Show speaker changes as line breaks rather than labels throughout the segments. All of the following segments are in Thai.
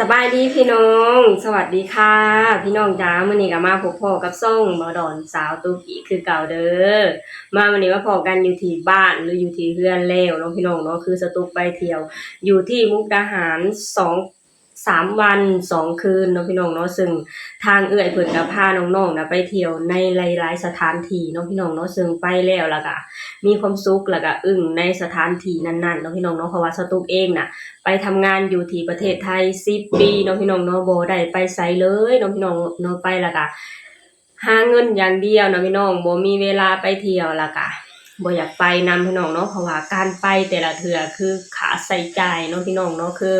สบายดีพี่น้อง สวัสดีค่ะ พี่น้องจ้ามื้อนี้ก็มาพบพ่อกับส่งบ่ดอนสาวตุกีคือเก่าเด้อมาวันนี้มาพอกันอยู่ที่บ้านหรืออยู่ที่เฮือนแล้วน้องพี่น้องเนาะคือสตุกไปเที่ยว อยู่ที่มุกดาหารสอง สามวันสองคืนเนาะพี่น้องเนาะซึ่งทางเอื้อยเพิ่นก็พาน้องๆนะไปเที่ยวในหลายๆสถานที่เนาะพี่น้องเนาะซึ่งไปแล้วแล้วก็มีความสุขแล้วก็อึ้งในสถานที่นั้นๆเนาะพี่น้องเนาะเพราะว่าสตุกเองน่ะไปทำงานอยู่ที่ประเทศไทย10ปีเนาะพี่น้องเนาะบ่ได้ไปไสเลยเนาะพี่น้องเนาะไปแล้วก็หาเงินอย่างเดียวเนาะพี่น้องบ่มีเวลาไปเที่ยวแล้วก็ บ่อยากไปนำพี่น้องเนาะเพราะว่าการไปแต่ละเทื่อคือขาใส่ใจเนาะพี่น้องเนาะคือ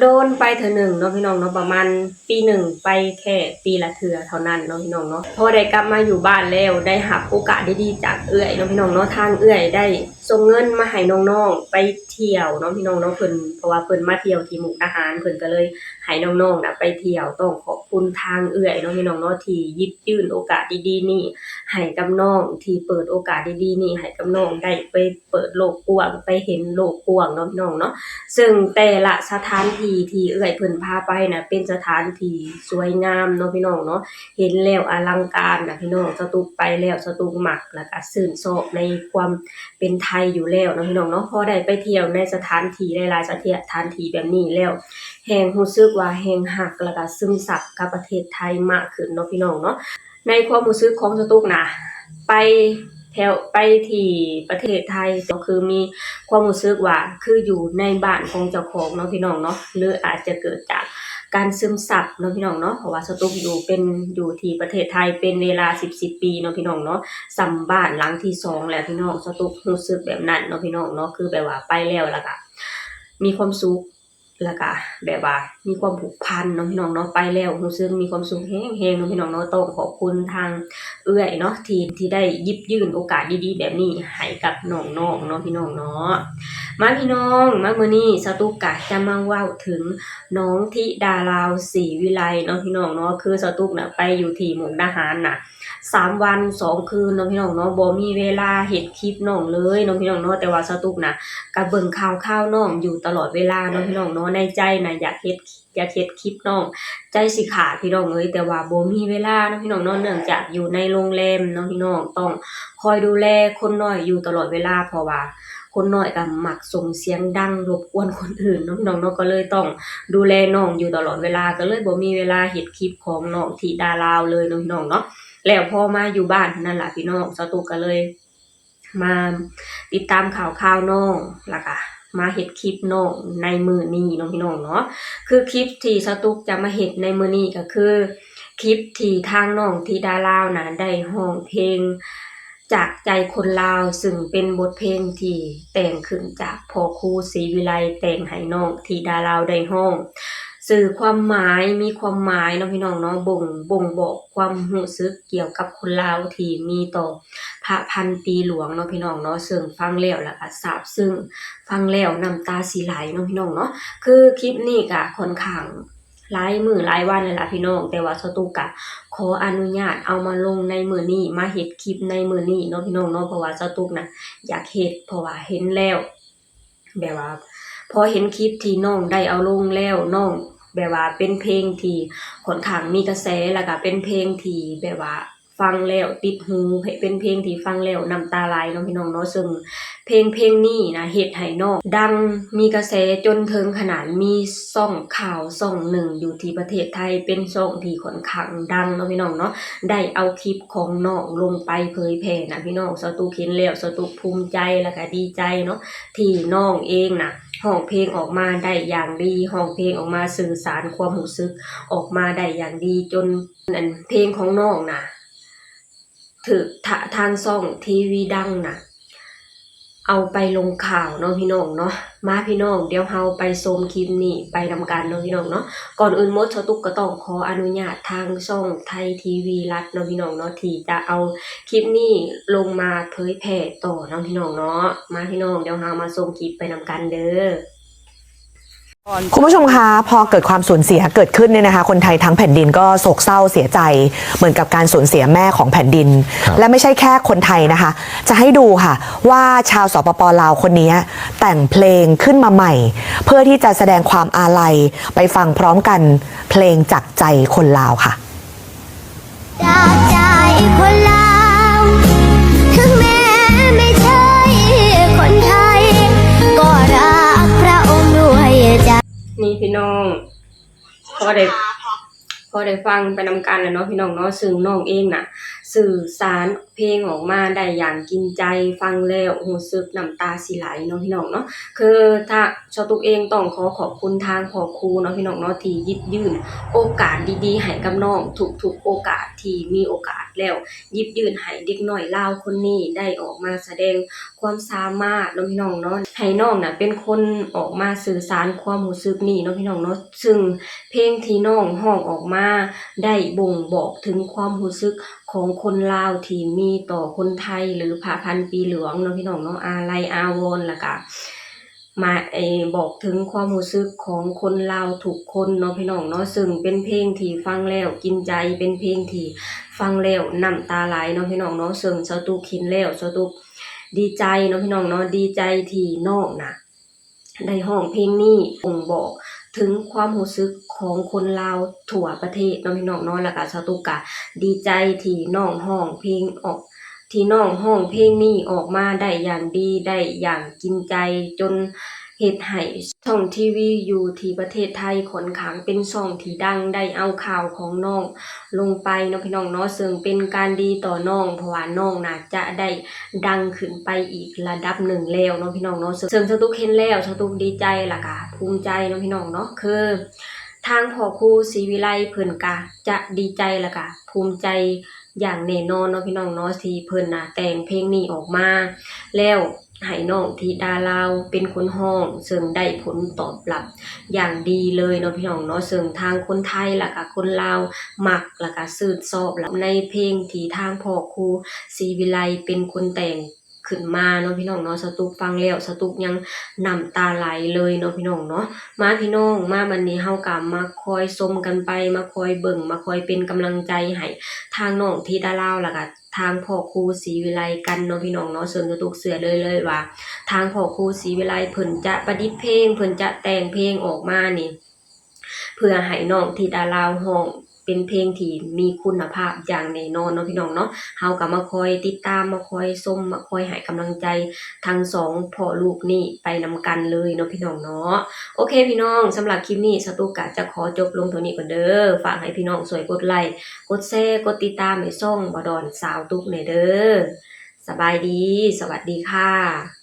โดนๆไปเทื่อหนึ่งเนาะพี่น้องเนาะประมาณปีหนึ่งไปแค่ปีละเทื่อเท่านั้นเนาะพี่น้องเนาะพอได้กลับมาอยู่บ้านแล้วได้หับโอกาสดีๆจากเอื้อยเนาะพี่น้องเนาะทางเอื้อยได้ ส่งเงินมาให้น้องๆไปเที่ยวเนาะพี่น้องเนาะเพิ่นเพราะว่าเพิ่นมาเที่ยวที่มุกดาหารเพิ่นก็เลยให้น้องๆนะไปเที่ยวต้องขอบคุณทางเอื้อยเนาะพี่น้องเนาะที่ยิบยื่นโอกาสดีๆนี่ให้กับน้องที่เปิดโอกาสดีๆนี่ให้กับน้องได้ไปเปิดโลกกว้างไปเห็นโลกกว้างเนาะพี่น้องเนาะซึ่งแต่ละสถานที่ที่เอื้อยเพิ่นพาไปนะเป็นสถานที่สวยงามเนาะพี่น้องเนาะเห็นแล้วอลังการนะพี่น้องสตุกไปแล้วสตุกมักแล้วก็ชื่นชอบในความเป็นไทยอยู่แล้วนะพี่น้องเนาะพอได้ไปเที่ยวในสถานที่หลายๆสถานที่แบบนี้แล้วแฮงรู้สึกว่าแฮงฮักแล้วก็ซึมซับกับประเทศไทยมากขึ้นเนาะพี่น้องเนาะในความรู้สึกของสตุกนะไปแถวไปที่ประเทศไทยก็คือมีความรู้สึกว่าคืออยู่ในบ้านของเจ้าของเนาะพี่น้องเนาะหรืออาจจะเกิดจาก การซึมซับเนาะพี่น้องเนาะเพราะว่าสตุกอยู่เป็นอยู่ที่ประเทศไทยเป็นเวลา10 10ปีเนาะพี่น้องเนาะสัมบ้านหลังที่สองแล้วพี่น้องสตุกรู้สึกแบบนั้นเนาะพี่น้องเนาะคือแบบว่าไปแล้วแล้วก็มีความสุขแล้วก็แบบว่ามีความผูกพันเนาะพี่น้องเนาะไปแล้วรู้สึกมีความสุขแฮงๆเนาะพี่น้องเนาะต้องขอบคุณทางเอื้อยเนาะที่ที่ได้ยิบยื่นโอกาสดีๆ แบบนี้ให้กับน้องๆเนาะพี่น้องเนาะ มาพี่น้องมาเมื่อนี้สตุกะจะมาว่าถึงน้องทิดาลาวสีวิไลเนาะพี่น้องเนาะคือสตุกน่ะไปอยู่ที่มุกดาหารน่ะ สามวันสองคืนเนาะพี่น้องเนาะบ่มีเวลาเฮ็ดคลิปน้องเลยเนาะพี่น้องเนาะแต่ว่าสตุกนะก็เบิ่งข่าวข่าวน้องอยู่ตลอดเวลาเนาะพี่น้องเนาะในใจนะอยากเฮ็ดอยากเฮ็ดคลิปน้องใจสิขาดพี่น้องเอ้ยแต่ว่าบ่มีเวลาเนาะพี่น้องเนาะเนื่องจากอยู่ในโรงแรมเนาะพี่น้องต้องคอยดูแลคนน้อยอยู่ตลอดเวลาเพราะว่าคนน้อยก็มักส่งเสียงดังรบกวนคนอื่นนาะพี่น้องเนาะก็เลยต้องดูแลน้องอยู่ตลอดเวลาก็เลยบ่มีเวลาเฮ็ดคลิปของน้องธิดาลาวเลยนาะพี่น้องเนาะ แล้วพอมาอยู่บ้านเท่นั้นล่ะพี่น้องสตุก็เลย มาติดตามข่าวข่าวน้องแล้วก็มาเฮ็ดคลิปน้องในมือนี้เนาะพี่น้องเนาะคือคลิปที่สตุกจะมาเห็นในมือนี้ก็คือ คลิปที่ทางน้องที่ดาลาวนะได้ร้องเพลง จากใจคนลาวซึ่งเป็นบทเพลงที่แต่งขึ้นจากพ่อครูศรีวิไลแต่งให้น้องที่ดาลาวได้ร้อง สื่อความหมายมีความหมายเนาะพี่น้องเนาะบ่งบ่งบอกความรู้สึกเกี่ยวกับคนลาวที่มีต่อพระพันปีหลวงเนาะพี่น้องเนาะซึ่งฟังแล้วแล้วก็ซาบซึ้งฟังแล้วน้ำตาสิไหลเนาะพี่น้องเนาะคือคลิปนี้ก็ค่อนข้างหลายมือหลายวันเลยล่ะพี่น้อง แต่ว่าสตุกก็ขออนุญาตเอามาลงในมือนี้มาเฮ็ดคลิปในมือนี้เนาะพี่น้องเนาะเพราะว่าสตุกนะอยากเฮ็ดเพราะว่าเห็นแล้วแบบว่า พอเห็นคลิปที่น้องได้เอาลงแล้วน้องแบบว่าเป็นเพลงที่ค่อนข้างมีกระแสแล้วก็เป็นเพลงที่แบบว่า ฟังแล้วติดหูเป็นเพลงที่ฟังแล้วน้ำตาไหลเนาะพี่น้องเนาะซึ่งเพลงเพลงนี้นะเฮ็ดให้น้องดังมีกระแสจนถึงขนาดมีช่องข่าวช่องหนึ่งอยู่ที่ประเทศไทยเป็นช่องที่ค่อนข้างดังเนาะพี่น้องเนาะได้เอาคลิปของน้องลงไปเผยแพร่นะพี่น้องสตุกเห็นแล้วสตุกภูมิใจแล้วก็ดีใจเนาะที่น้องเองน่ะห้องเพลงออกมาได้อย่างดีห้องเพลงออกมาสื่อสารความรู้สึกออกมาได้อย่างดีจนอันเพลงของน้องน่ะ ถือททางช่องทีวีดังนะเอาไปลงข่าวเนาะพี่น้องเนาะมาพี่น้องเดี๋ยวเฮาไปชมคลิปนี้ไปนำกันเนาะพี่น้องเนาะก่อนอื่นมดชาวตุกก็ต้องขออนุญาตทางช่องไทยทีวีรัฐเนาะพี่น้องเนาะที่จะเอาคลิปนี้ลงมาเผยแพร่ต่อเนาะพี่น้องเนาะมาพี่น้องเดี๋ยวเฮามาชมคลิปไปนำกันเด้อ
คุณผู้ชมคะพอเกิดความสูญเสียเกิดขึ้นเนี่ยนะคะคนไทยทั้งแผ่นดินก็โศกเศร้าเสียใจ เหมือนกับการสูญเสียแม่ของแผ่นดิน
ครับ
และไม่ใช่แค่คนไทยนะคะ จะให้ดูค่ะว่าชาวสปปลาวคนนี้แต่งเพลงขึ้นมาใหม่ เพื่อที่จะแสดงความอาลัยไปฟังพร้อมกันเพลงจากใจคนลาวค่ะ
จากใจคนลาว พี่
น้องพอได้พอได้ฟังไปนำกันแล้วเนาะพี่น้องเนาะซึ่งน้องเองน่ะ สื่อสารเพลงออกมาได้อย่างกินใจฟังแล้วรู้สึกน้ำตาสิไหลเนาะพี่น้องเนาะคือถ้าชาวตุกเองต้องขอขอบคุณทางพ่อครูเนาะพี่น้องเนาะที่ยิบยื่น โอกาสดีๆให้กับน้องทุกๆโอกาสที่มีโอกาสแล้วยิบยื่นให้เด็กน้อยเล่าคนนี้ได้ออกมาแสดงความสามารถเนาะพี่น้องเนาะให้น้องน่ะเป็นคนออกมาสื่อสารความรู้สึกนี้เนาะพี่น้องเนาะซึ่งเพลงที่น้องร้องออกมาได้บ่งบอกถึงความรู้สึก ของคนลาวที่มีต่อคนไทยหรือผ่าพันปีเหลืองเนาะพี่น้องเนาะอาไลอาวรณ์แล้วก็มาเอบอกถึงความรู้สึกของคนลาวทุกคนเนาะพี่น้องเนาะซึ่งเป็นเพลงที่ฟังแล้วกินใจเป็นเพลงที่ฟังแล้วน้ำตาไหลเนาะพี่น้องเนาะซึ่งสาตุกคินแล้วสาตุกดีใจเนาะพี่น้องเนาะดีใจที่น้องนะได้ห้องเพลงนี้บ่งบอก ถึงความรู้สึกของคนลาวทั่วประเทศเนาะพี่น้องเนาะแล้วก็ชาวตุกกะดีใจที่น้องห้องเพลงออกที่น้องห้องเพลงนี้ออกมาได้อย่างดีได้อย่างกินใจจน เฮ็ดให้ช่องทีวีอยู่ที่ประเทศไทยค่อนข้างเป็นช่องที่ดังได้เอาข่าวของน้อง ลงไปเนาะพี่น้องเนาะซึ่งเป็นการดีต่อน้องเพราะว่าน้องน่ะจะได้ดังขึ้นไปอีกระดับหนึ่งแล้วเนาะพี่น้องเนาะซึ่งสตุกเห็นแล้วสตุกดีใจล่ะค่ะภูมิใจเนาะพี่น้องเนาะคือทางพ่อครูศรีวิไลเพิ่นกะจะดีใจล่ะค่ะภูมิใจอย่างแน่นอนเนาะพี่น้องเนาะที่เพิ่นน่ะแต่งเพลงนี้ออกมาแล้ว ให้น้องธิดาลาวเป็นคนห้องซึ่งได้ผลตอบรับอย่างดีเลยเนาะพี่น้องเนาะซึ่งทางคนไทยล่ะก็คนลาวมักแล้วก็สืบสอบแล้วในเพลงที่ทางพ่อครูศรีวิไลเป็นคนแต่ง ขึ้นมาเนาะพี่น้องเนาะสตุกฟังแล้วสตุกยังน้ำตาไหลเลยเนาะพี่น้องเนาะมาพี่น้องมาวันนี้เฮากะมาคอยชมกันไป มาคอยเบิ่งมาคอยเป็นกำลังใจให้ทางน้องที่ดาลาวล้วก็ทางพ่อครูศรีวิไลกันเนาะพี่น้องเนาะส่วนกระตุกเสือเลยเลยว่า ทางพ่อครูศรีวิไลเพิ่นจะประดิษฐ์เพลงเพิ่นจะแต่งเพลงออกมานี่ เพื่อให้น้องที่ดาลาวห้อง เป็นเพลงที่มีคุณภาพอย่างแน่นอนเนาะพี่น้องเนาะเฮาก็มาคอยติดตามมาคอยชมมาคอยให้กำลังใจทั้งสองพ่อลูกนี่ไปนำกันเลยเนาะพี่น้องเนาะโอเคพี่น้องสำหรับคลิปนี้สตุกกะจะขอจบลงเท่านี้ก่อนเด้อฝากให้พี่น้องสวยกดไลค์กดแชร์กดติดตามให้ช่องบดอนสาวตุกในเด้อสบายดี สวัสดีค่ะ